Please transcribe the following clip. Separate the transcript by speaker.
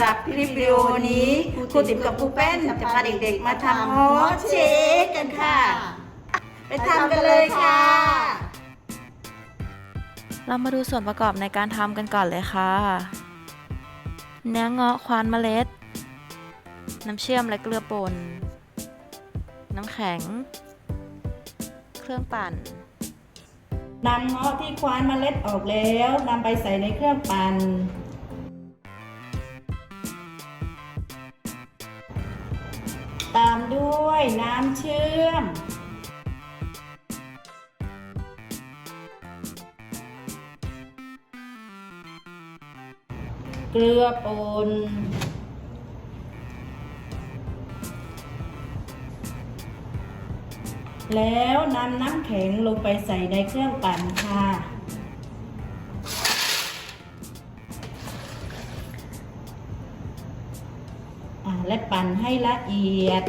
Speaker 1: วิดีโอนี้ครูติ๋มกับครูแป้นจะพาเด็กๆ มาทำฮอตเชคกันค่ะ ไปทำกันเลยค่ะ
Speaker 2: เรามาดูส่วนประกอบในการทำกันก่อนเลยค่ะ เนื้อเงาะควานเมล็ด น้ำเชื่อมและเกลือป่น น้ำแข็ง เครื่องปั่น
Speaker 1: นำเงาะที่คว้านเมล็ดออกแล้วนำไปใส่ในเครื่องปั่น ตามด้วยน้ำเชื่อม เกลือป่นแล้วนำน้ำแข็งลงไปใส่ในเครื่องปั่นค่ะ และปั่นให้ละเอียด